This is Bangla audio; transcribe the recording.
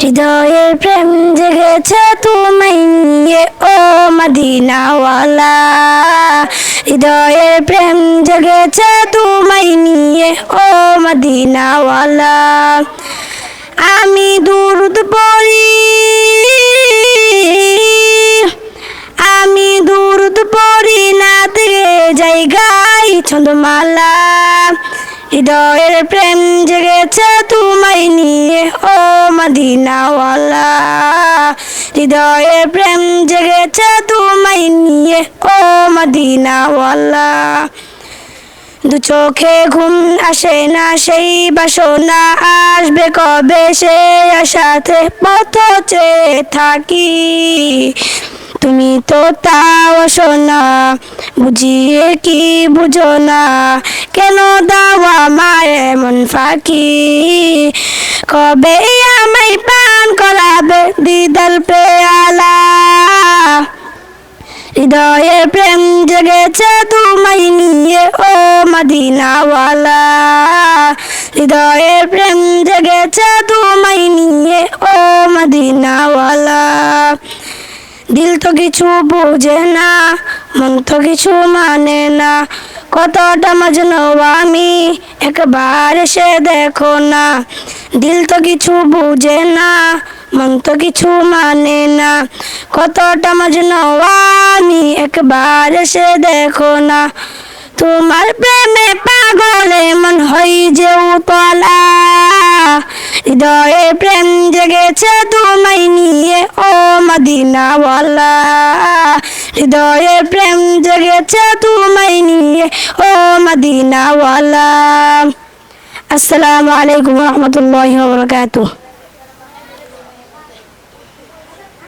হৃদয়ের প্রেম জেগেছে নিয়ে, ও মদিনাওয়ালা। হৃদয়ের প্রেম জেগেছে নিয়ে, ও মদিনাওয়ালা। আমি দুরুদ পড়ি, আমি দুরুদ পড়ি না থেকে জায়গায় ছন্দমালা। হৃদয়ের প্রেম জেগেছে তোমায় নিয়ে, ও মদিনাওয়ালা। হৃদয়ের প্রেম জেগেছে তোমায় নিয়ে, ও মদিনাওয়ালা। দু চোখে ঘুম আসে না সেই বাসনা, আসবে কবে সে আশাতে পথ চেয়ে থাকি। তুমি তো তাও শোনা বুঝিয়ে কি বুঝো না? কেন দাওয়া মায় এমন ফাঁকি? কবে আমায় পান করাবে দিদাল পেয়ালা? হৃদয়ে প্রেম জেগেছে তোমায় নিয়ে, ও মদিনাওয়ালা। হৃদয়ে প্রেম জেগেছে তোমায় নিয়ে, ও মদিনাওয়ালা। দিল তো কিছু বোঝে না। মন তো কিছু মানে না। কতটা মজনু আমি, একবার সে দেখো না। দিল তো কিছু বুঝে না মন তো কিছু মানে না। কতটা মজনু আমি, একবার সে দেখো না। তোমার প্রেমে পাগলে মন হই যে হৃদয়ে প্রেম জেগেছে তোমায় নিয়ে, ও মদিনাওয়ালা। হৃদয়ে প্রেম জেগেছে তোমায় নিয়ে ও মদিনাওয়ালা। আসসালামু আলাইকুম রহমতুল্লাহ বরকাতুহ।